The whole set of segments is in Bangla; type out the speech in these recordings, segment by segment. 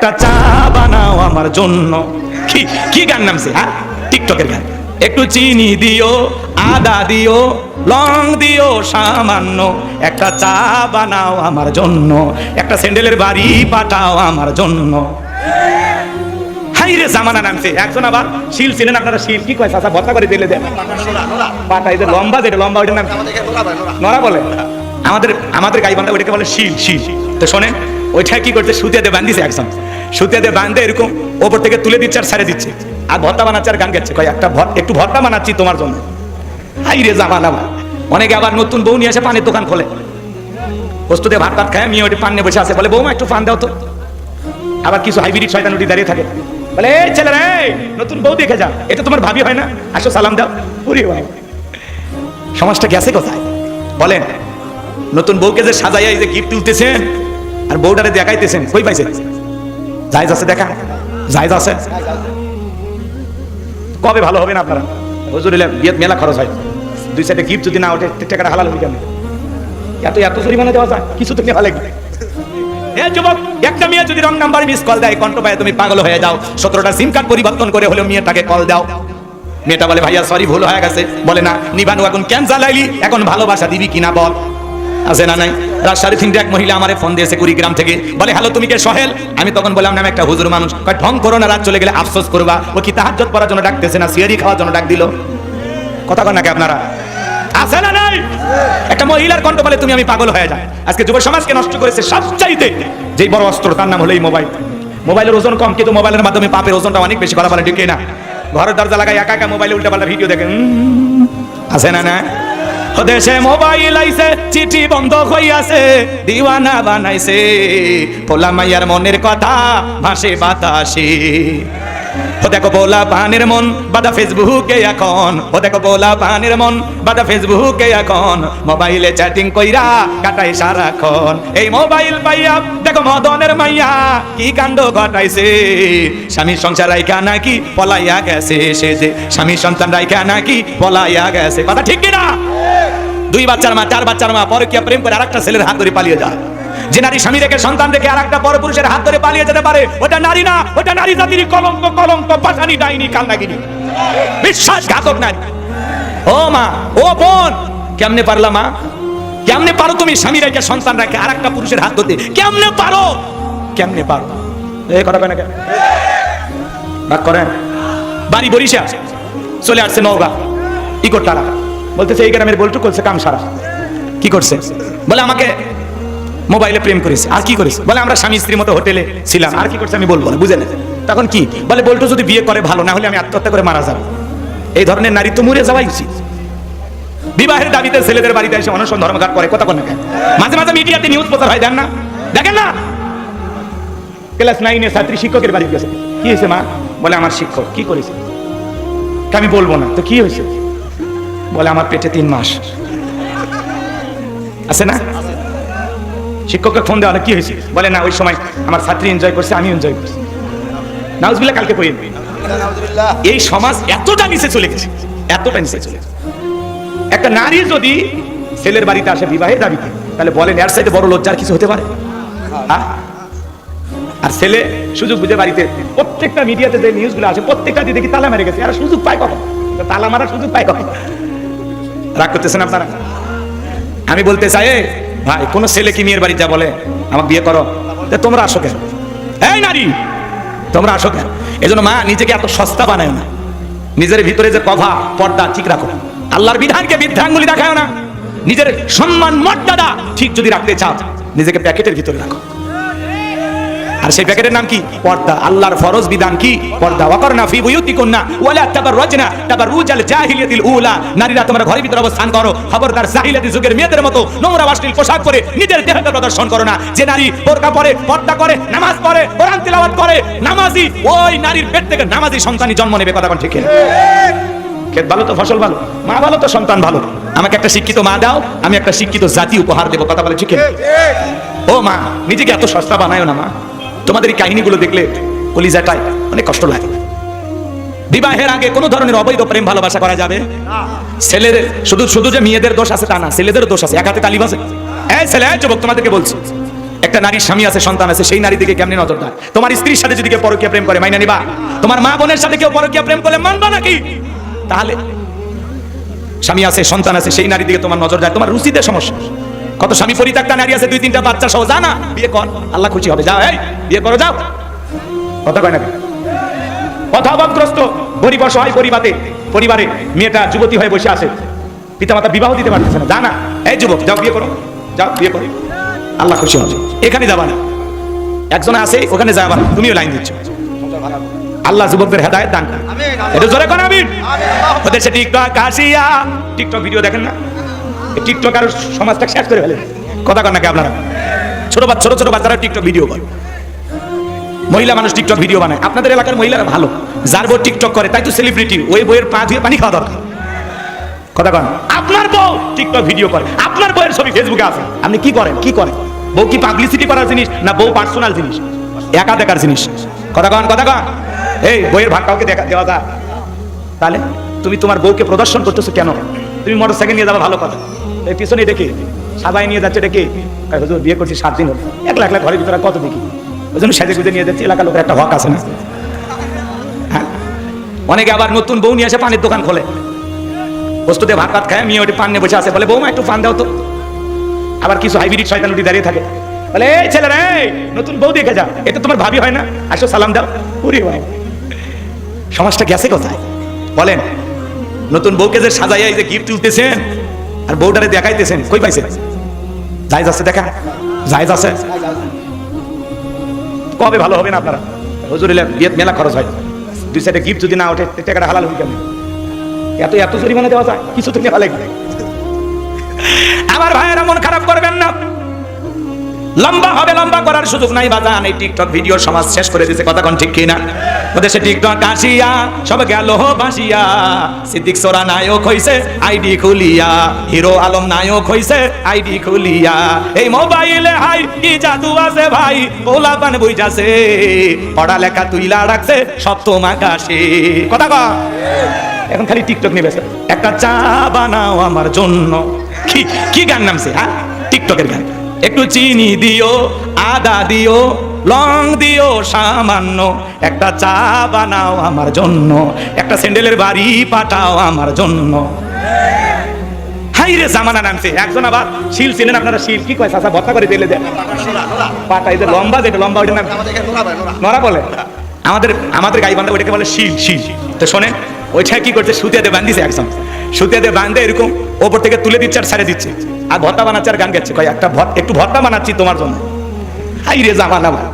একটা চা বানাও আমার জন্য। কি কি গান নামছে হ্যাঁ? টিকটকের গান। একটু চিনি দিও, আদা দিও, লং দিও, সামান্য। একটা চা বানাও আমার জন্য, একটা স্যান্ডেলের বাড়ি পাঠাও আমার জন্য। হাই রে, জামানা নামছে। একজন আবার শিল ছিলেন, আপনারা শিল কি কয়, চাচা ভর্তা করে দিলে দেন। পাটা এই লম্বা যেটা, লম্বা ওইটার নাম নরা বলে। আমাদের আমাদের গাইবান্ধা ওইটাকে বলে শিল শিল। তো শোনেন, ওইটা কি করছে, সুতিয়াতে বান্ধিছে একজন। সুতিয়াতে বান্ধে এরকম ওপর থেকে তুলে দিচ্ছে আর ছেড়ে দিচ্ছে। আর ভর্তা বানাচ্ছে আর গান গাচ্ছে। কয়, একটা একটু ভর্তা বানাচ্ছি তোমার জন্য। হাই রে জামানা আমার অনেকে আবার নতুন বউ নিয়ে এসে পানের দোকান খোলে। বস্তু দিয়ে ভাত ভাত খায়, মেয়ে ওটি পান নিয়ে বসে আছে। বলে, বৌমা, একটু পান দাও তো। আবার কিছু হাইব্রিড শয়তান উঠি দাঁড়িয়ে থাকে। বলে, এই ছেলে রে নতুন বউ দেখে যা। এটা তোমার ভাবি হয় না? আসো, সালাম দাও। পুরি ভাই সমাজটা গেছে কোথায়? বলেন, নতুন বউকে যে সাজাইয়া এই যে গিফট তুলতেছেন, আর বউটারে দেখাইতেছেন, কই পাইছেন? জায়জ আছে দেখা? জায়জ আছে? কবে ভালো হবে না আপনারা? হুজুর বিয়েত মেলা খরচ হয়। দুই সাইডে গিফট যদি না ওঠে টাকাটা হালাল হবে কেমন এত এত জরিমানা দেওয়া যায়, কিছু তো নেওয়া লাগবে। যুবক, একটা মেয়ে যদি রং নাম্বার মিস কল দেয় কণ্ঠ পায় তুমি পাগল হয়ে যাও। সতেরোটা সিম কার্ড পরিবর্তন করে হলেও মেয়েটাকে কল দাও। মেয়েটা বলে, ভাইয়া সরি ভুল হয়ে গেছে। বলে, না, নিবানু, এখন কেন জ্বালাইলি এখন ভালোবাসা দিবি কিনা বল? আছে না নাই? রাত সাড়ে তিনটে এক মহিলা আমার ফোন দিয়েছে কুড়িগ্রাম থেকে। বলে হ্যালো তুমি কে? সহেল? আমি তখন বললাম আমি একটা হুজুর মানুষ। ঢং করো না রাত চলে গেলে আফসোস করবা। ও কি তাহাজ্জত করার জন্য ডাকতেছে না সিয়ারি খাওয়ার জন্য ডাক দিল? কথা কন নাকি আপনারা? আছে না নাই? একটা কণ্ঠ বলে তুমি আমি হয়ে আজকে যুব সমাজকে নষ্ট করেছে সবচাইতে। যেই বড় অস্ত্র তার নাম মোবাইল। মোবাইলের ওজন কম কিন্তু মোবাইলের মাধ্যমে ওজনটা অনেক বেশি ঠিক না ঘরের দরজা লাগাই একা একা ভিডিও দেখে উম, আছে না না দেশে মোবাইল আইছে, চিঠি বন্ধ হইয়াছে, দিওয়ানা বানাইছে। পোলা মাইয়ার মনের কথা ভাসে বাতাসে। ও দেখো বোলা পানের মন, বাদা ফেসবুকে এখন। ও দেখো বোলা পানের মন, বাদা ফেসবুকে এখন। মোবাইলে চ্যাটিং কইরা কাটাই সারাক্ষণ। এই মোবাইল পাইয়া, দেখো মদনের মাইয়া কি কাণ্ড ঘটাইছে। স্বামীর সংসার রাইখা নাকি পলাইয়া গেছে সে যে। স্বামীর সন্তান রাইখা নাকি পলাইয়া গেছে। কথা ঠিক কিনা? দুই বাচ্চার মা, চার বাচ্চার মা, পরকিয়া প্রেম করে আরেকটা ছেলের হাত ধরে পালিয়ে যায়। যে নারী স্বামী রেখে সন্তান রেখে আরেকটা পরপুরুষের হাত ধরে পালিয়ে যেতে পারে, ওটা নারী না, ওটা নারী জাতির কলঙ্ক কলঙ্ক পাশানি ডাইনি কান্নাগিনি বিশ্বাসঘাতক নারী। ও মা, ও বোন, কেমনে পারলা মা? কেমনে পারো তুমি স্বামী রেখে সন্তান রেখে আরেকটা পুরুষের হাত ধরতে? কেমনে পারো? কেমনে পারো? এই কথা কেন কেন? ভাগ করেন? বাড়ি বরিশা চলে আসছে নওগাঁ। ই করতারা বলতেছে, এই গ্রামের বলটু করছে কাম সারা কি করছে? বলে, আমাকে মোবাইলে প্রেম করেছে। আর কি করেছে? বলে, আমরা স্বামী স্ত্রীর মতো হোটেলে ছিলাম। আর কি করছে? আমি বলব বুঝে না। তখন কি? বলে, বলটু যদি বিয়ে করে ভালো, না হলে আমি আত্মহত্যা করে মারা যাব। এই ধরনের নারী তো মরে যাওয়াই উচিত। বিবাহের দাবিতে ছেলেদের বাড়িতে এসে অনশন ধর্মঘাট করে, কথা কোন? মাঝে মাঝে মিডিয়াতে নিউজ প্রচার হয়, দেন না? দেখেন না? ক্লাস নাইনে ছাত্রী শিক্ষকের বাড়ি গেছে। কি হয়েছে মা? বলে, আমার শিক্ষক, কি করেছে? আমি বলব না। তো কি হয়েছে? বলে আমার পেটে তিন মাস। আছে না? শিক্ষককে ফোন দেওয়া কি হয়েছে? বলে না ওই সময় আমার ছাত্রী এনজয় করছে আমি এনজয় করছি। নাউজবিল্লা কালকে কই এই সমাজ এতটা নিচে চলে গেছে এতটা নিচে চলে গেছে। একটা নারী যদি ছেলের বাড়িতে আসে বিবাহের দাবিতে তাহলে বলেন এর সাইডে বড় লজ্জার কিছু হতে পারে? হ্যাঁ? আর ছেলে সুযোগ বুঝে বাড়িতে প্রত্যেকটা মিডিয়াতে যে নিউজগুলো আছে প্রত্যেকটা দিয়ে দেখি তালা মেরে গেছে আর সুযোগ পায় কখন? তালা মারার সুযোগ পায় কখন? রাগ করতেছেন আপনারা? আমি বলতে চাই ভাই, কোন ছেলে কি মেয়ের বাড়ি যা বলে আমার বিয়ে করো। তোমরা আসো কেন? এই নারী, তোমরা আসো কেন? এজন্য মা নিজেকে এত সস্তা বানায় না। নিজের ভিতরে যে কভা, পর্দা ঠিক রাখো আল্লাহর বিধানকে বিধানগুলি দেখায় না। নিজের সম্মান, মর্যাদা ঠিক যদি রাখতে চাও, নিজেকে প্যাকেটের ভিতরে রাখো। আর সেই প্যাকেটের নাম কি? পর্দা। আল্লাহর ফরজ বিধান কি? পর্দা। ওয়াকরনা ফি বুয়ুতিকুন্না ওয়ালা তাবাররাজনা। তাবাররুজাল জাহিলিয়াতিল উলা। নারীরা তোমরা ঘরের ভিতরে অবস্থান করো। খবরদার জাহিলিয়াতি যুগের মেয়েদের মতো নোংরা অশ্লীল পোশাক পরে নিজের দেহকে প্রদর্শন করো না। যে নারী বোরকা পরে, পর্দা করে, নামাজ পড়ে, কোরআন তিলাওয়াত করে, নামাজি, ওই নারীর পেট থেকে নামাজি সন্তানই জন্ম নেবে। কথা কোন ঠিক? ক্ষেত ভালো তো, ফসল ভালো? মা ভালো তো, সন্তান ভালো? আমাকে একটা শিক্ষিত মা দাও, আমি একটা শিক্ষিত জাতি উপহার দেবো। কথা বলে ঠিক? ও মা, নিজেকে এত সস্তা বানায় না মা। তোমাদের এই কাহিনীগুলো দেখলে কলিজাটায় অনেক কষ্ট লাগে। বিবাহের আগে কোনো ধরনের অবৈধ প্রেম ভালোবাসা করা যাবে? ছেলেদের, শুধু শুধু যে মেয়েদের দোষ আছে তা না ছেলেদের দোষ আছে। এক হাতে তালিব আছে এই ছেলে যুবক, তোমাদেরকে বলছি, একটা নারীর স্বামী আছে, সন্তান আছে, সেই নারী দিকে কেমনি নজর দেয়? তোমার স্ত্রীর সাথে যদি কেউ পরকীয়া প্রেম করে, মাইনা নিবা? তোমার মা বোনের সাথে কেউ পরকীয়া প্রেম করলে মানবা নাকি? তাহলে, স্বামী আছে, সন্তান আছে, সেই নারী দিকে তোমার নজর যায় তোমার রুচিতে সমস্যা। কত স্বামী পরিত্যক্তা নারী আছে দুই তিনটা বাচ্চা সহ যা না বিয়ে কর। আল্লাহ খুশি হবে যাও এই বিয়ে করো যাও। কথা কয় না কেন? অভাবগ্রস্ত গরিব অসহায় পরিবারে পরিবারে মেয়েটা যুবতী হয়ে বসে আছে। পিতামাতা বিবাহ দিতে পারতেছে না জানা এই যুবক যাও বিয়ে করো। যাও বিয়ে করো। আল্লাহ খুশি হবে। এখানে যাবা না। একজন আছে ওখানে যাবা না। তুমিও লাইন দিচ্ছ। আল্লাহ যুবকদের হেদায়ত দান করে। এটা জোরে কোন আমিন। ওদের সে টিকটক আসিয়া টিকটক ভিডিও দেখেন না? সমাজটা শেষ করে কথা আপনারা? ছোট ছোট ছোট বাচ্চারা টিকটক ভিডিও করে। মহিলা মানুষ টিকটক ভিডিও বানায়। আপনাদের এলাকার মহিলারা ভালো। যার বউ টিকটক করে, তাই তো সেলিব্রিটি ওই বইয়ের পা ধুয়ে পানি খাওয়া দরকার। কথা কন। আপনার বউ টিকটক ভিডিও করে। আপনার ছবি ফেসবুকে আছে। আপনি কি করেন? কি করেন? বউ কি পাবলিসিটি করার জিনিস না বউ পার্সোনাল জিনিস? একা দেখার জিনিস। কথা কন কথা কন। এই বইয়ের ভাগ কাউকে দেখা দেওয়া যায় তাহলে তুমি তোমার বউকে প্রদর্শন করতেছো কেন? তুমি মোটর সাইকেল নিয়ে যাবে ভালো কথা। এই পিছনে ডেকে সাবাই নিয়ে যাচ্ছে ডেকে হুজুর, বিয়ে করছি সাত দিন হলো। একলা একলা ঘরের ভিতরে কত দেখি? ওই জন্য সাজে গুজে নিয়ে যাচ্ছে, এলাকার লোকের একটা হক আছে না? হ্যাঁ। অনেকে আবার নতুন বউ নিয়ে এসে পানির দোকান খোলে। বস্তুতে ভাত ভাত খায়, মেয়ে ওটি পান নিয়ে বসে আছে। বলে, বৌমা, একটু পান দাও তো। আবার কিছু হাইব্রিড শয়তান উঠি দাঁড়িয়ে থাকে। বলে, এই ছেলেরা, এই, নতুন বউ দেখে যা এটা তোমার ভাবি হয় না? আসো, সালাম দাও। পুরি ভাই। সমাজটা গেছে কোথায়? বলেন, নতুন বউকে যে সাজাইয়া এই যে গিফট তুলতেছেন আর বউটারে দেখাইতেছেন, কই পাইছেন? জায়জ আছে, দেখা। জায়জ আছে। কবে ভালো হবে না আপনারা? হুজুর বিয়েত মেলা খরচ হয়। দুই সাইডে গিফট যদি না ওঠে টাকাটা হালাল হয়ে কেমন এত এত জরিমানা দেওয়া যায়, কিছু তো নেওয়া লাগবে। আমার ভাইয়েরা মন খারাপ করবেন না। লম্বা হবে, লম্বা করার সুযোগ নাই বাজান। এই টিকটক ভিডিও সমাজ শেষ করে দিয়েছে, কথা কোন ঠিক কিনা? সে টিকটক আসিয়া সব গেল বাসিয়া সিদ্দিক সোরা নায়ক হইছে, আইডি খুলিয়া। হিরো আলম নায়ক হইছে, আইডি খুলিয়া। এই মোবাইলে হাই, কি জাদু আছে ভাই? পোলা পান বুঝাছে পড়ালেখা তুইলা রাখছে, সপ্তম আকাশে। কথা কয় এখন খালি টিকটক নেবে একটা চা বানাও আমার জন্য। কি কি গান নামছে হ্যাঁ? টিকটকের গান। একটু চিনি দিও, আদা দিও, লং দিও, সামান্য। একটা চা বানাও আমার জন্য, একটা স্যান্ডেলের বাড়ি পাঠাও আমার জন্য। হাই রে জামানা নামছে, একজন আবার শিল চিনেন আপনারা, শিল কি কয় চাচা ভত্তা করে দিলে দেন। পাটা এই লম্বা যেটা, লম্বা ওইটা নাম। নরা বলে। আমাদের আমাদের গাই বান্ধব ওইটাকে বলে শিল শিল। তো শোনেন, ওইটা কি করছে সুতিয়াতে বান্ধিছে একজন। সুতিয়াতে বান্ধে এরকম ওপর থেকে তুলে দিচ্ছে আর ছেড়ে দিচ্ছে। আর ভর্তা বানাচ্ছে আর গান গাচ্ছে। কয়, একটা একটু ভর্তা বানাচ্ছি তোমার জন্য। হাই রে জামানা ভাই।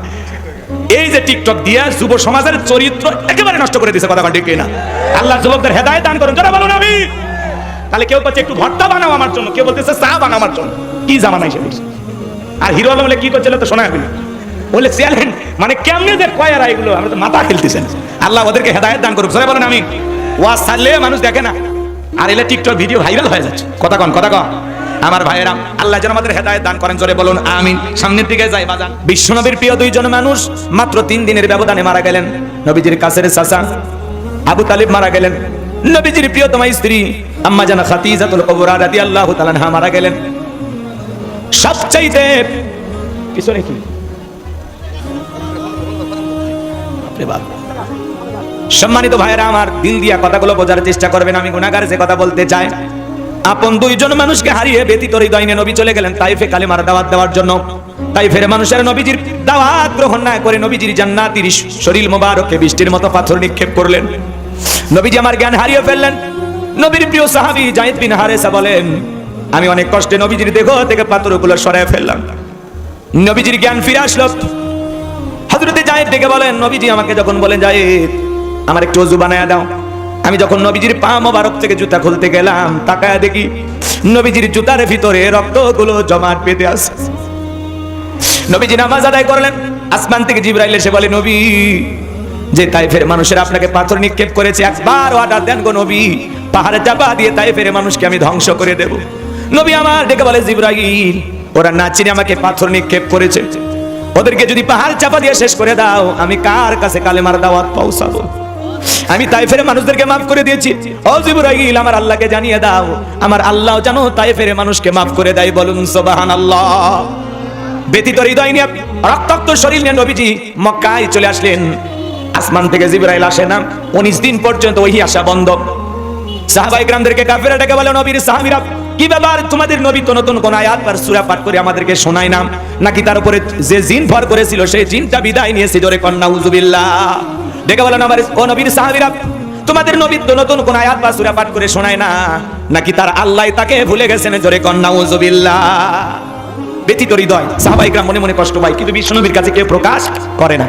এই যে টিকটক দিয়া যুব সমাজের চরিত্র একেবারে নষ্ট করে দিছে কথা ঠিক না আল্লাহ যুবকদের হেদায়েত দান করুন। যারা বলুন আমি। তাহলে কেউ বলছে, একটু ভর্তা বানাও আমার জন্য। কেউ বলতেছে, চা বানাও আমার জন্য। কি জামানা পড়ছে আর হিরো আলম বলে, কি করছিল তো শোনা যাবে না। বলে চ্যালেঞ্জ মানে কেমনে যে কয়ারা এগুলো? আমরা তো মাথা খেলতেছেন। আল্লাহ ওদেরকে হেদায়েত দান করুক। সবাই বলেন আমি। ওয়া ছাড়লে মানুষ দেখে না। আর এলে টিকটক ভিডিও ভাইরাল হয়ে যাচ্ছে। কথা কন কথা কন। আমার ভাইয়েরা, আল্লাহ যেন আমাদের হেদায়েত দান করেন, জোরে বলুন, আমিন। সামনের দিকে যাই বাজান। বিশ্বনবীর প্রিয় দুইজন মানুষ মাত্র তিন দিনের ব্যবধানে মারা গেলেন। নবীজির কাছের চাচা আবু তালিব মারা গেলেন। নবীজির প্রিয়তমা স্ত্রী আম্মা জানা খাতিজাতুল কুবরা রাদিয়াল্লাহু তাআলা আনহা মারা গেলেন। সবচাইতে পিছনে কি? বাপ। সম্মানিত ভাইয়েরা, আমার দিল দিয়া কথাগুলো বোঝার চেষ্টা করবেন, আমি গুণাগার যে কথা বলতে চাই আপন দুইজন মানুষকে হারিয়ে ব্যতীত হৃদয় নবী চলে গেলেন, তাইফে কালিমার দাওয়াত দেওয়ার জন্য। তাই ফেরে মানুষের নবীজির দাওয়াত গ্রহণ না করে নবীজির জান্নাতির শরীর মোবারকে বৃষ্টির মতো পাথর নিক্ষেপ করলেন। নবীজি আমার জ্ঞান হারিয়ে ফেললেন। নবীর প্রিয় সাহাবি জাহিদ বিন হারেসা বলেন, আমি অনেক কষ্টে নবীজির দেহ থেকে পাথরগুলো সরায় ফেললাম। নবীজির জ্ঞান ফিরে আসলো। হজরতে জায়েদ ডেকে বলেন, নবীজি আমাকে যখন বলেন জায়েদ আমার একটু অজু বানায় দাও। আমি যখন নবীজির পা মোবারক থেকে জুতা খুলতে গেলাম, তাকায় দেখি নবীজির জুতার ভিতরে রক্তগুলো জমাট পেতে আছে। নবীজি নামাজ আদায় করলেন। আসমান থেকে জিব্রাইল এসে বলে, নবী, যে তাইফের মানুষের আপনাকে পাথর নিক্ষেপ করেছে, একবার অর্ডার দেন গো নবী। পাহাড়ে চাপা দিয়ে তাইফের মানুষকে আমি ধ্বংস করে দেব। নবী আমার ডেকে বলে, জিব্রাইল, ওরা না চিনে আমাকে পাথর নিক্ষেপ করেছে। ওদেরকে যদি পাহাড় চাপা দিয়ে শেষ করে দাও, আমি কার কাছে কালেমার দাওয়াত পৌঁছাবো? আমি তাইফের মানুষদেরকে মাফ করে দিয়েছি। ও জিবরাইল, আমার আল্লাহকে জানিয়ে দাও। আমার আল্লাহ জানো তাইফের মানুষকে মাফ করে দেয় বলুন, সুবহানাল্লাহ। ব্যতীত হৃদয় নিয়ে, রক্তাক্ত শরীর নিয়ে নবীজি মক্কায় চলে আসলেন। আসমান থেকে জিবরাইল আসে না। উনিশ দিন পর্যন্ত ওই আসা বন্ধ। সাহাবাই গ্রামদেরকে কাফেরা বলে, নবীর সাহাবিরা, কি ব্যাপার? তোমাদের নবী তো নতুন কোন আয়াত আর সূরা পাঠ করে আমাদেরকে শোনায় না। নাকি তার উপরে যে জিন ভর করেছিল, সেই জিনটা বিদায় নিয়েছে? জোরে কন্যা উজুবিল্লাহ ডেকে বলেন আমার, ও নবীর সাহাবিরা, তোমাদের নবী তো নতুন কোন আয়াত বা সূরা পাঠ করে শোনায় না। নাকি তার আল্লাহ তাকে ভুলে গেছেন? জোরে কন্যা উজুবিল্লাহ ব্যতীত হৃদয়। সাহাবাইকরা মনে মনে কষ্ট পায়, কিন্তু বিশ্বনবীর কাছে কেউ প্রকাশ করে না।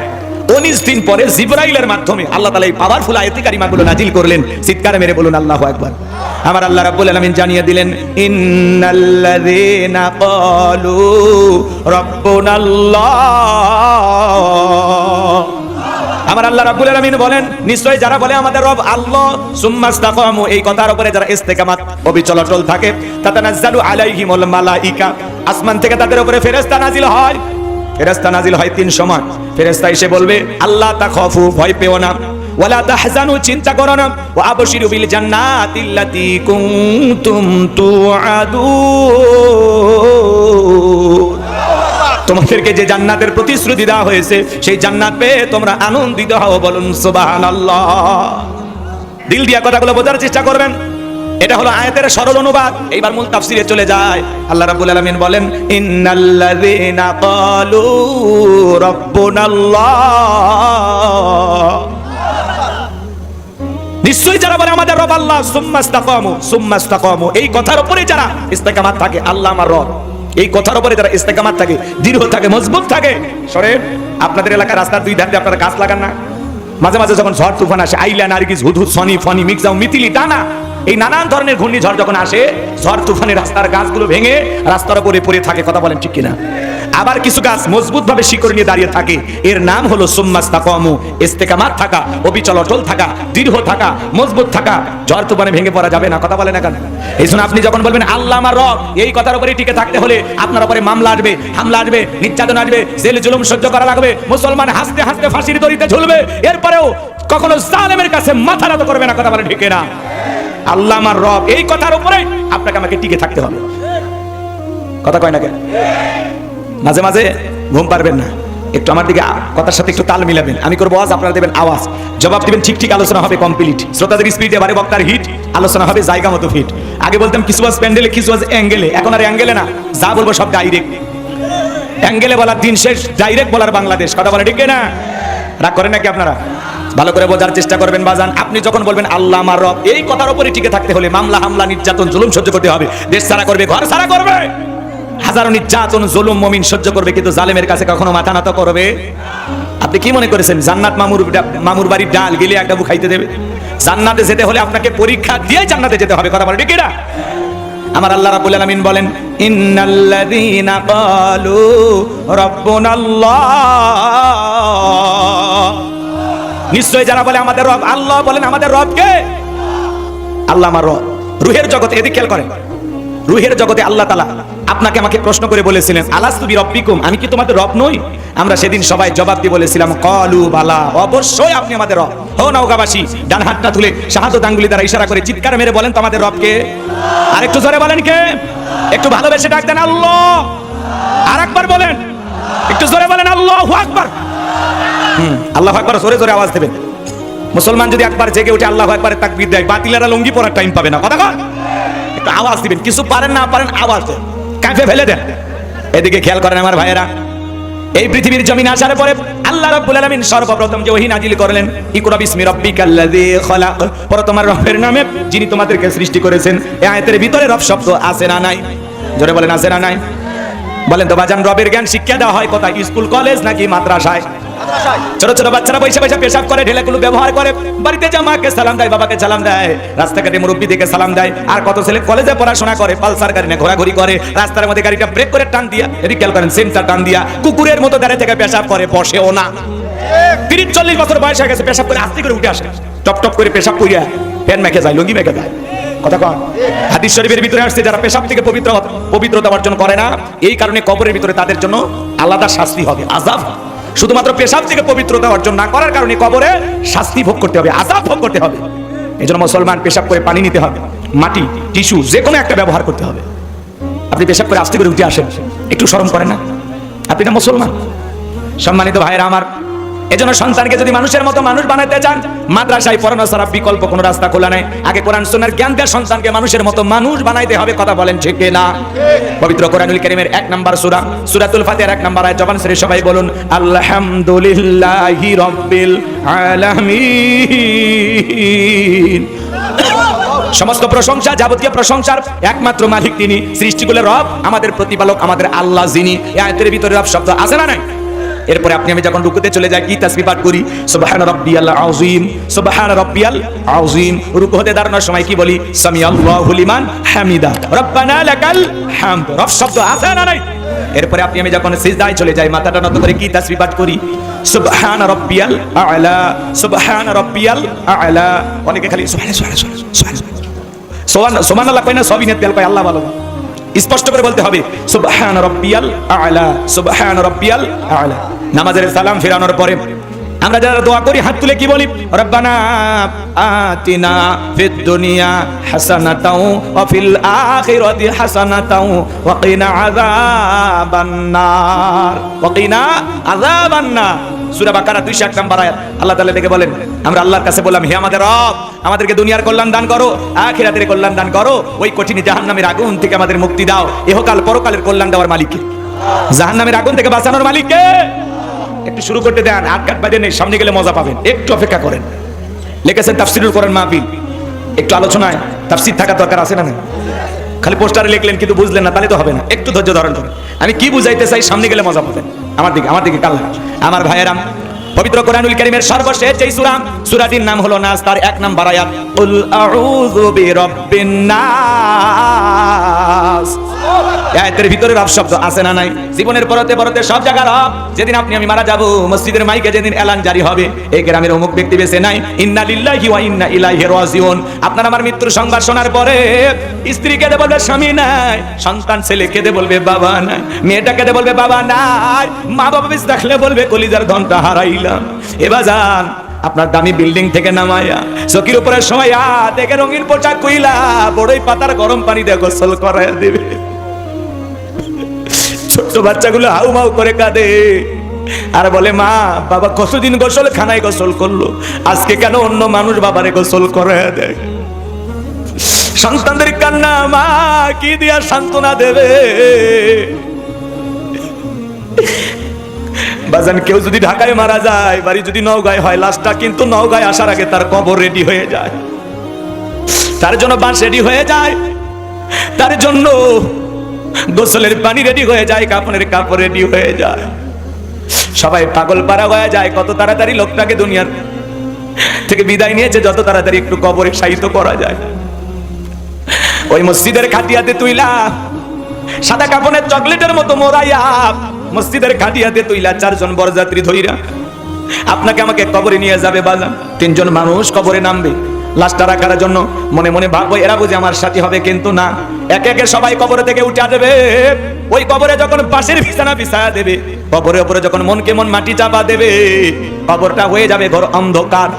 উনিশ দিন পরে জিব্রাইলের মাধ্যমে আল্লাহ তালা এই পাওয়ারফুল আয়তি কারিমাগুলো নাজিল করলেন। চিৎকারে মেরে বলুন, আল্লাহ একবার আমার আল্লাহ রাব্বুল আলামিন জানিয়ে দিলেন, ইন্নাল্লাযীনা ক্বালু রাব্বুনাল্লাহ। আমার আল্লাহ রাব্বুল আলামিন বলেন নিশ্চয় যারা বলে আমাদের রব আল্লাহ সুম্মাস্তাকামু এই কথার উপরে যারা ইস্তেকামাত অবিচল অটল থাকে, তাতানাজ্জালু আলাইহিমুল মালাইকা, আসমান থেকে তাদের উপরে ফেরেশতা নাজিল হয়। ফেরেশতা নাজিল হয় তিন সময়। ফেরেশতা এসে বলবে, আল্লাহ তাখাফু ভয় পেও না। ওয়ালা তাহজানু, চিন্তা করো না। ওয়া আবশিরু বিল জান্নাতিল্লাতী কুনতুম তুআদুন। তোমাদেরকে যে জান্নাতের প্রতিশ্রুতি দেওয়া হয়েছে, সেই জান্নাত পেয়ে তোমরা আনন্দিত হও, বলুন সুবহানাল্লাহ। দিল দিয়া কথাগুলো বোঝার চেষ্টা করবেন। এটা হলো আয়াতের সরল অনুবাদ এইবার মূল তাফসিরে চলে যায়। আল্লাহ রাব্বুল আলামিন বলেন, ইন্নাল্লাযীনা ক্বালু রাব্বুনাল্লাহ। নিশ্চয়ই যারা বলে, আমাদের রব আল্লাহ, সুম্মাস্তাকামু সুম্মাস্তাকামু। এই কথার উপরে যারা ইস্তেকামাত থাকে, আল্লাহ আমার রব। এই কথার উপরে যারা ইস্তেকামাত থাকে, দৃঢ় থাকে, মজবুত থাকে সরে আপনাদের এলাকার রাস্তার দুই ধারে আপনারা গাছ লাগান না। মাঝে মাঝে যখন ঝড় তুফান আসে, আইলা, নার্গিস, হুদহুদ, সনি, ফনি মিক্সাও মিতিলি, টানা, এই নানান ধরনের ঘূর্ণিঝড় যখন আসে, ঝড় তুফানে রাস্তার গাছগুলো ভেঙে রাস্তার উপরে পড়ে থাকে, কথা বলেন ঠিক কিনা? আবার কিছু গাছ মজবুত ভাবে শিকড় নিয়ে দাঁড়িয়ে থাকে। এর নাম হলো সুম্মাস্তাকামু ইস্তেকামাত থাকা অবিচল অটল থাকা, দৃঢ় থাকা, মজবুত থাকা। ঝড় তুফানে ভেঙে পড়া যাবে না, কথা বলে না কেন? এই জন্য আপনি যখন বলবেন আল্লাহ আমার রব, এই কথার উপরে টিকে থাকতে হলে আপনার উপরে মামলা আসবে, হামলা আসবে, নির্যাতন আসবে, জেল জুলুম সহ্য করা লাগবে, মুসলমান হাসতে হাসতে ফাঁসির দড়িতে ঝুলবে, এরপরেও কখনো জালেমের কাছে মাথা নত করবে না, কথা বলে ঠিকে না আল্লাহ আমার রব, এই কথার উপরে আপনাকে আমাকে টিকে থাকতে হবে। কথা কয় না কেন? মাঝে মাঝে ঘুম পারবেন না। একটু আমার দিকে কথার সাথে একটু তাল মিলাবেন। আমি করব আওয়াজ, আপনারা দেবেন আওয়াজ। জবাব দিবেন, ঠিক ঠিক আলোচনা হবে কমপ্লিট শ্রোতাদের স্পিড এবারে বক্তার হিট আলোচনা হবে জায়গা মতো ফিট আগে বলতাম কিছু আজ প্যান্ডেলে কিছু আজ অ্যাঙ্গেলে এখন আর অ্যাঙ্গেলে না। যা বলব সব ডাইরেক্ট অ্যাঙ্গেলে বলার দিন শেষ ডাইরেক্ট বলার বাংলাদেশ। কথা বলে ঠিক না রাগ করেন নাকি আপনারা? ভালো করে বোঝার চেষ্টা করবেন, বাজান। আপনি যখন বলবেন, আল্লাহ আমার রব, এই কথার উপরে টিকে থাকতে হলে মামলা, হামলা, নির্যাতন, জুলুম সহ্য করতে হবে। দেশ সারা করবে, ঘর সারা করবে। হাজারো নির্যাতন, জুলুম, মমিন সহ্য করবে, কিন্তু জালেমের কাছে কখনো মাথা নত করবে? আপনি কি মনে করেছেন, জান্নাত মামুর মামুর বাড়ির ডাল গেলে একটা খাইতে দেবে? জান্নাতে যেতে হলে আপনাকে পরীক্ষা দিয়ে জান্নাতে যেতে হবে, কথা বলে ঠিক আমার আল্লাহ রাব্বুল আলামিন বলেন, ইন্নাল্লাযীনা ক্বালু রাব্বুনাল্লাহ। নিশ্চয় যারা বলে আমাদের রব, আল্লাহ বলেন আমাদের রব কে আল্লাহ আমার রব, রুহের জগতে এদিক খেয়াল করেন। রুহের জগতে আল্লাহ তালা আপনাকে আমাকে প্রশ্ন করে বলেছিলেন আলাস্তুবি রব্বিকুম আমি কি তোমাদের রব নই? আমরা সেদিন সবাই জবাব দিয়ে বলেছিলাম কলু বালা। অবশ্যই আপনি আমাদের রব। হো নৌকাবাসী ডান হাতটা তুলে শাহাদত আঙ্গুলি দ্বারা ইশারা করে চিৎকার মেরে বলেন তো আমাদের রবকে। আর একটু জোরে বলেন কে? একটু ভালোবেসে ডাক দেন আল্লাহ! আর একবার বলেন একটু জোরে বলেন আল্লাহ আকবার! হুম, আল্লাহ একবার জোরে জোরে আওয়াজ দেবেন। মুসলমান যদি একবার জেগে উঠে আল্লাহ একবারে তাকবীর দেয়। বাতিলেরা লুঙ্গি পরার টাইম পাবে না। কথা কন। একটু আওয়াজ দিবেন। কিছু পারেন, না পারেন, আওয়াজ দেন। কাঁপে ফেলে দেন। এদিকে খেয়াল করেন আমার ভাইয়েরা। এই পৃথিবীর জমিন আসার পরে আল্লাহ রাব্বুল আলামিন সর্বপ্রথম যে ওহী নাজিল করলেন, ইকরা বিসমি রাব্বিকাল্লাযী খলাক। পরে তোমার রবের নামে যিনি তোমাদেরকে সৃষ্টি করেছেন এই আয়াতের ভিতরে রব শব্দ আছে না নাই? জোরে বলেন, আছে না নাই? বলেন তো, বাজান, রবের জ্ঞান শিক্ষা দেওয়া হয় কোথায়? স্কুল, কলেজ নাকি মাদ্রাসায়? ছোট ছোট বাচ্চারা পয়সা পয়সা পেশাব করে ঢেলেগুলো ব্যবহার করে। বাড়িতে যা মাকে সালাম দেয়, বাবাকে সালাম দেয়, রাস্তাঘাটে মুরব্বী দিকে সালাম দেয়। আর কত ছেলে কলেজে পড়াশোনা করে, পালসার গাড়ি নিয়ে ঘোরাঘুরি করে, রাস্তার মধ্যে গাড়িটা ব্রেক করে টান দিয়া খেয়াল করেন, সেন্টার টান দিয়া, কুকুরের মতো দাঁড়িয়ে থেকে পেশাব করে, বসেও না। তিরিশ চল্লিশ বছর বয়স হয়ে গেছে, পেশাব করে আস্তে করে উঠে আসে। টপ টপ করে পেশাব করিয়া প্যান মেখে যায়, লুঙ্গি মেখে যায়। কথা কন। হাদিস শরীফের ভিতরে আসছে, যারা পেশাব থেকে পবিত্র পবিত্রতা অর্জন করে না, এই কারণে কবরের ভিতরে তাদের জন্য আলাদা শাস্তি হবে আজাব হবে। শুধুমাত্র পেশাব থেকে পবিত্রতা অর্জন না করার কারণে কবরে শাস্তি ভোগ করতে হবে, আজাব ভোগ করতে হবে। এই জন্য মুসলমান পেশাব করে পানি নিতে হবে, মাটি, টিস্যু, যে কোনো একটা ব্যবহার করতে হবে। আপনি পেশাব করে আস্তে করে উঠে আসেন, একটু স্মরণ করেন না? আপনি না মুসলমান? সম্মানিত ভাইয়েরা আমার এজন্য সন্তানকে যদি মানুষের মতো মানুষ বানাতে চান, মাদ্রাসায় পড়ানো ছাড়া বিকল্প কোনো রাস্তা খোলা নাই। আগে কোরআন সুন্নাহর জ্ঞান দেওয়া সন্তানকে মানুষের মতো মানুষ বানাইতে হবে, কথা বলেন ঠিক না পবিত্র কোরআনুল কারীমের এক নাম্বার সূরা, সূরাতুল ফাতিহার এক নাম্বার আয়াত, জবান ছেড়ে সবাই বলুন, আলহামদুলিল্লাহি রাব্বিল আলামিন। সমস্ত প্রশংসা, যাবতীয় প্রশংসার একমাত্র মালিক তিনি সৃষ্টিগুলোর রব, আমাদের প্রতিপালক, আমাদের আল্লাহ যিনি। আয়াতের ভিতরে রব শব্দ আছে না নাই? এরপরে আপনি, আমি যখন রুকুতে চলে যাই, কি তাসবিহ পাঠ করি? সুবহান রাব্বিয়াল আযীম, সুবহান রাব্বিয়াল আযীম। রুকু হতে দাঁড়ানোর সময় কি বলি? সামি আল্লাহু লিমান হামিদা। রব্বানা লাকাল হামদ। রব শব্দ আছে না নাই? এরপরে আপনি, আমি যখন সিজদায় চলে যাই, মাথাটা নত করে কি তাসবিহ পাঠ করি? সুবহান রাব্বিয়াল আ'লা, সুবহান রাব্বিয়াল আ'লা। অনেকে খালি সুবহান সুবহান সুবহান সোমান সোমান আল্লাহ কয় না? সবই নেত কয়, আল্লাহ ভালো। স্পষ্ট করে বলতে হবে, সুবহান রাব্বিয়াল আ'লা, সুবহান রাব্বিয়াল আ'লা। নামাজের সালাম ফিরানোর পরে আমরা যারা দোয়া করি, হাত তুলে কি বলি? রব্বানা আতিনা ফিদ দুনিয়া হাসানাতাও ওয়া ফিল আখিরাতি হাসানাতাও ওয়া কিনা আযাবান নার। ওয়া কিনা আযাবান নার। সূরা বাকারা 201 নম্বর আয়াত। আল্লাহ কাছে বললাম আমাদের আমাদেরকে দুনিয়ার কল্যাণ দান করো কল্যাণ দান করো, ওই আগুন থেকে আমাদের মুক্তি দাও কল্যাণ দেওয়ার মালিককে। জাহান্নামের আগুন থেকে বাঁচানোর মালিককে। একটু শুরু করতে দেন আট কাট বাজে নেই, সামনে গেলে মজা পাবেন। একটু অপেক্ষা করেন। লিখেছেন তাফসিরুল করেন মাহফিল। একটু আলোচনায় তাফসির থাকা দরকার আছে না না খালি পোস্টারে লিখলেন কিন্তু বুঝলেন না, তাহলে তো হবে না। একটু ধৈর্য ধারণ করেন। আমি কি বুঝাইতে চাই, সামনে গেলে মজা পাবেন। আমার দিকে আমার দিকে কাল্লা আমার ভাইয়েরাম পবিত্র কোরআনুল কারীমের সর্বশেষ যেই সূরা, সূরাটির নাম হলো নাস, তার এক নাম্বার আয়াত, কুল আউযু বিরাব্বিন নাস। ভিতরে রব শব্দ না নাই? জীবনের পরতে পরতে সব জায়গা রব। যেদিন আপনি আমি মারা যাব, মসজিদের মাইকে যেদিন এলান জারি হবে, এই গ্রামের অমুক ব্যক্তি নাই। ইন্না লিল্লাহি ওয়া ইন্না ইলাইহি রাজিউন। আপনার আমার মৃত্যুর সংবাদ শোনার পরে স্ত্রী কেঁদে বলবে, স্বামী নাই। সন্তান ছেলে কেঁদে বলবে, বাবা নাই। মেয়েটা কেঁদে বলবে, বাবা নাই। মা বাবা বেশ দেখলে বলবে, কলিজার ধনটা হারাইলাম। এবার যান আপনার দামি বিল্ডিং থেকে নামাইয়া চকির উপরে শোয়া দেখে রঙিন পোশাক কইলা বড়ই পাতার গরম পানি দিয়ে গোসল করাইয়া দেবে। ছোট্ট বাচ্চাগুলো হাউ মাউ করে কাঁদে। আর বলে, মা, বাবা কতদিন গোসল খানায় গোসল করল? আজকে কেন অন্য মানুষ বাবারে গোসল করে দেয়? সন্তানদের কান্না, মা, কি দিয়া সান্ত্বনা দেবে? বাজান, কেউ যদি ঢাকায় মারা যায়, বাড়ি যদি নওগাঁয় হয়, লাশটা কিন্তু নওগাঁয় আসার আগে তার কবর রেডি হয়ে যায়। তার জন্য বাস রেডি হয়ে যায়। তার জন্য গোসলের পানি রেডি হয়ে যায়, কাপড়ের কাপড় রেডি হয়ে যায়। সবাই পাগল পারা হয়ে যায়, কত তাড়াতাড়ি লোকটাকে দুনিয়ার থেকে বিদায় নিয়েছে, যত তাড়াতাড়ি একটু কবরে শায়িত করা যায়। ওই মসজিদের খাটিয়াতে তুইলা সাদা কাপড়ের চকলেটের মতো মোরাইয়া মসজিদের খাটিয়াতে তুইলা চারজন বরযাত্রী ধইরা, আপনাকে আমাকে কবরে নিয়ে যাবে বাজান। তিনজন মানুষ কবরে নামবে। লাশটা রাখার জন্য মনে মনে ভাববো এরা বুঝে আমার সাথী হবে কিন্তু না। একে একে সবাই কবরে থেকে উঠে আসবে। ওই কবরে যখন পাশের বিছানা বিছায়া দেবে, কবরের উপরে যখন মনকে মন মাটি চাপা দেবে, কবরটা হয়ে যাবে ঘর অন্ধকার।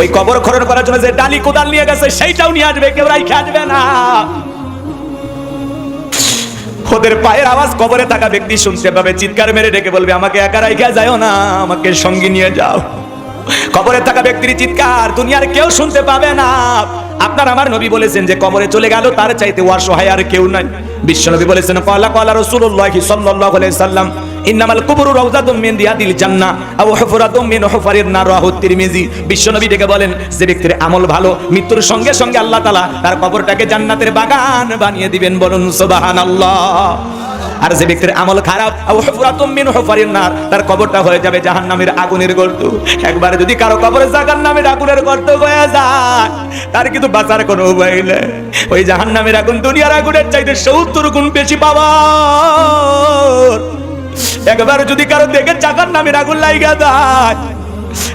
ওই কবর খনন করার জন্য যে ডালি কোদাল নিয়ে গেছে, সেইটাও নিয়ে আসবে, কেউ রাইখে আসবে না। ওদের পায়ের আওয়াজ কবরে থাকা ব্যক্তি শুনতে পাবে, চিৎকার মেরে ডেকে বলবে, আমাকে একা রাইখা যাও না, আমাকে সঙ্গে নিয়ে যাও। কবরে থাকা ব্যক্তির চিৎকার দুনিয়ার কেউ শুনতে পাবে না। আপনার আমার নবী বলেছেন যে কবরে চলে গেল, তার চাইতে অসহায় আর কেউ নাই। বিশ্বনবী বলেছেন, কলা কলা রাসূলুল্লাহ সাল্লাল্লাহু সাল্লাম, ইন্নামাল কুবরু রাউযাতুম মিন রিয়াদিল জান্নাহ আও হুফরাতুম মিন হুফারিন নার রাহু তিরমিজি। বিশ্বনবী ডেকে বলেন, যে ব্যক্তির আমল ভালো, মৃত্যুর সঙ্গে সঙ্গে আল্লাহ তাআলা তার কবরটাকে জান্নাতের বাগান বানিয়ে দিবেন বলুন সুবহানাল্লাহ। আর যে ব্যক্তির আমল খারাপ তার কবরটা হয়ে যাবে জাহান্নামের আগুনের গর্ত। একবার যদি কারও কবরে জাহান্নামের আগুনের গর্ত হয়ে যায়, তার কিন্তু বাঁচার কোনো উপায় নেই। ওই জাহান্নামের আগুন দুনিয়ার আগুনের চাইতে সত্তর গুণ বেশি পাওয়ার। একবার যদি কারও দেখে চাকার নামের আগুন লাইগা দেয়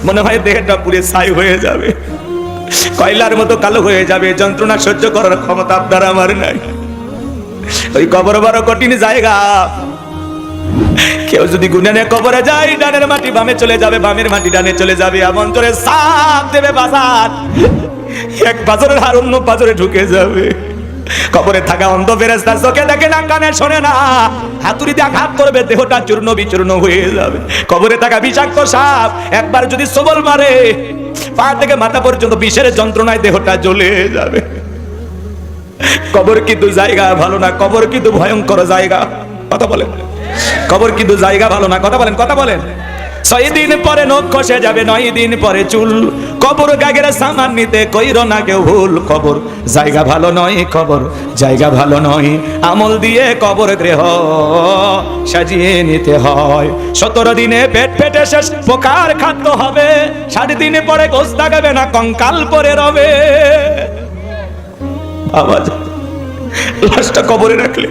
মনে হয় দেহটা পুরে ছাই হয়ে যাবে। কয়লার মতো কালো হয়ে যাবে, যন্ত্রণা সহ্য করার ক্ষমতা আপনার আমার নাই। ওই কবর বড় কঠিন জায়গা। কেউ যদি গুনানে কবরে যায়, ডানের মাটি বামে চলে যাবে, বামের মাটি ডানে চলে যাবে, এমন করে সাপ দেবে বাজার। এক বাজারের আর অন্য বাজারে ঢুকে যাবে। কবরে থাকা অন্ধ ফেরেস্তা চোখে দেখে না, কানে শোনে না। হাতুড়ি দিয়ে আঘাত করবে, দেহটা চূর্ণ বিচূর্ণ হয়ে যাবে। কবরে থাকা বিষাক্ত সাপ একবার যদি সবল মারে, পা থেকে মাথা পর্যন্ত বিষের যন্ত্রণায় দেহটা জ্বলে যাবে। কবর কিন্তু জায়গা ভালো না, কবর কিন্তু ভয়ঙ্কর জায়গা। কথা বলেন। কবর কিন্তু জায়গা ভালো না, কথা বলেন কথা বলেন। ছয় দিন পরে নখ খসে যাবে, নয় দিন পরে চুল। কবর গাগের সামান নিতে কইর না কেউ ভুল। কবর জায়গা ভালো নয়, কবর জায়গা ভালো নয়। আমল দিয়ে কবর গৃহ সাজিয়ে নিতে হয়। সতেরো দিনে পেট পেটে শেষ, পোকার খাদ্য হবে। ষাট দিনে পরে গোস দাগাবে না, কঙ্কাল পরে রবে। আওয়াজ লাশটা কবরে রাখলে।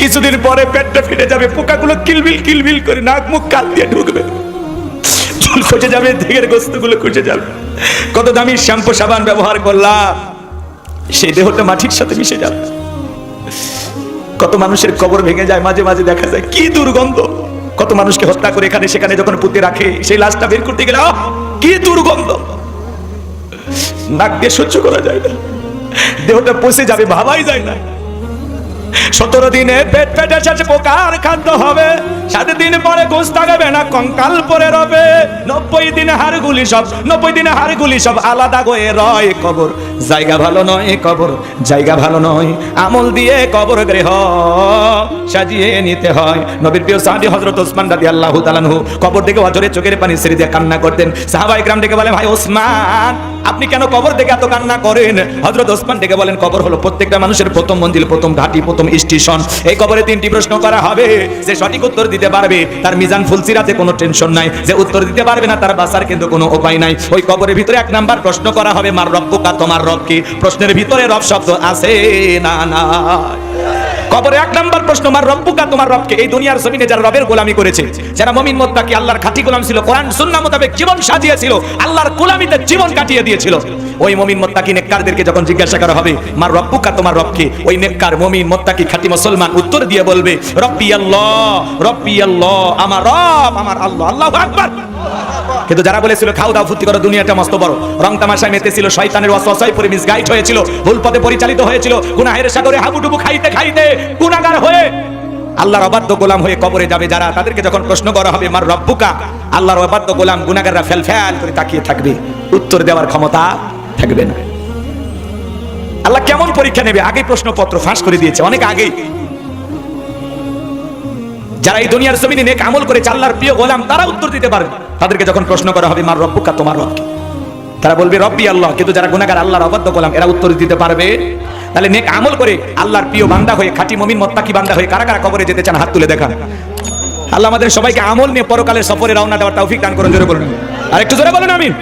কিছুদিন পরে পেটটা ফেটে যাবে, পোকাগুলো কিলবিল কিলবিল করে নাক মুখ কাল দিয়ে ঢুকবে। চুল খসে যাবে, দেহের গোস্তগুলো খসে যাবে। কত দামি শ্যাম্পু সাবান ব্যবহার করলাম, সেই দেহটা মাটির সাথে মিশে যাবে। কত মানুষের কবর ভেঙে যায়, মাঝে মাঝে দেখা যায়, কি দুর্গন্ধ। কত মানুষকে হত্যা করে এখানে সেখানে যখন পুঁতে রাখে, সেই লাশটা বের করতে গেলে কি দুর্গন্ধ। নাক দিয়ে সহ্য করা যায় না। দেহটা পচে যাবে, ভাবাই যায় না। সতেরো দিনে পেট পেটে শেষে পোকার খাদ্য হবে। সাত দিন পরে ঘুষ থাকবে না, কঙ্কাল পরে রবে। নব্বই দিনে হাড়গুলি সব, নব্বই দিনে হাড়গুলি সব আলাদা গয়ে রয় কবর। জায়গা ভালো নয় কবর, জায়গা ভালো নয়, আমল দিয়ে কবর গৃহ সাজিয়ে নিতে হয়। নবীর প্রিয় সাহাবি হজরত ওসমান রাদি আল্লাহ তালানহু কবর থেকে অজরে চোখের পানি সেরে দিয়ে কান্না করতেন। সাহাবাই গ্রাম ডেকে বলে, ভাই ওসমান আপনি কেন কবর দেখে এত কান্না করেন? হযরত ওসমান ডেকে বলেন, কবর হলো প্রত্যেকটা মানুষের প্রথম মঞ্জিল প্রথম ঘাটি, প্রথম স্টেশন। এই কবরে তিনটি প্রশ্ন করা হবে। যে সঠিক উত্তর দিতে পারবে, তার মিজান ফুলসিরাতে কোনো টেনশন নাই। যে উত্তর দিতে পারবে না, তার বাসার কিন্তু কোনো উপায় নাই। ওই কবরের ভিতরে এক নাম্বার প্রশ্ন করা হবে, মার রব্বুকা তোমার রব কি? প্রশ্নের ভিতরে রব শব্দ আছে না না কবরে এক নাম্বার প্রশ্ন, মার রব্বুকা, তোমার রবকে? এই দুনিয়ার জমিনে যারা রবের গোলামি করেছে, যারা মমিন মোত্তাকি, আল্লাহর খাঁটি গোলাম ছিল, কোরআন সুন্নাহ মোতাবেক জীবন সাজিয়েছিল, আল্লাহর গোলামিতে জীবন কাটিয়ে দিয়েছিল। ওই মমিন মোত্তাকি নেককারদেরকে যখন জিজ্ঞাসা করা হবে, মার রব্বুকা, তোমার রবকে? ওই নেককার মমিন মোত্তাকি খাঁটি মুসলমান উত্তর দিয়ে বলবে, রব্বি আল্লাহ রব্বি আল্লাহ, আমার রব, আমার আল্লাহ, আল্লাহু আকবার। কিন্তু যারা বলেছিল, খাও দাও, ফুর্তি করো, দুনিয়াটা মস্ত বড়। রং তামাশায় মেতেছিল, শয়তানের ওয়াসওয়াসায় পরে মিসগাইড হয়েছিল, ভুল পথে পরিচালিত হয়েছিল, গুনাহের সাগরে হাবুডুবু খাইতে খাইতে গুনাহগার হয়ে আল্লাহর অবাধ্য গোলাম হয়ে কবরে যাবে যারা। তাদেরকে যখন প্রশ্ন করা হবে, মার রব্বুকা? আল্লাহর অবাধ্য গোলাম গুনাহগাররা ফেল ফেল করে তাকিয়ে থাকবে। উত্তর দেওয়ার ক্ষমতা থাকবে না। আল্লাহ কেমন পরীক্ষা নেবে? আগে প্রশ্নপত্র ফাঁস করে দিয়েছে। অনেক আগেই যারা এই দুনিয়ার জমিনে নেক আমল করে আল্লাহর প্রিয় গোলাম, তারা উত্তর দিতে পারবে। তাদেরকে যখন প্রশ্ন করা হবে, মার রব্বুকা, তোমার রব তারা বলবে, রব্বি আল্লাহ। কিন্তু যারা গুনাহগার, আল্লাহর অবাধ্য গোলাম, এরা উত্তর দিতে পারবে। তাহলে নেক আমল করে আল্লাহর প্রিয় বান্দা হয়ে, খাঁটি মমিন, মোত্তাকি বান্দা হয়ে কারা কারা কবরে যেতে চান, হাত তুলে দেখান। আল্লাহ আমাদের সবাইকে আমল নিয়ে পরকালের সফরে রওনা দেওয়ার তৌফিক দান করুন, জোরে বলুন। আর একটু জোরে বলুন, আমিন।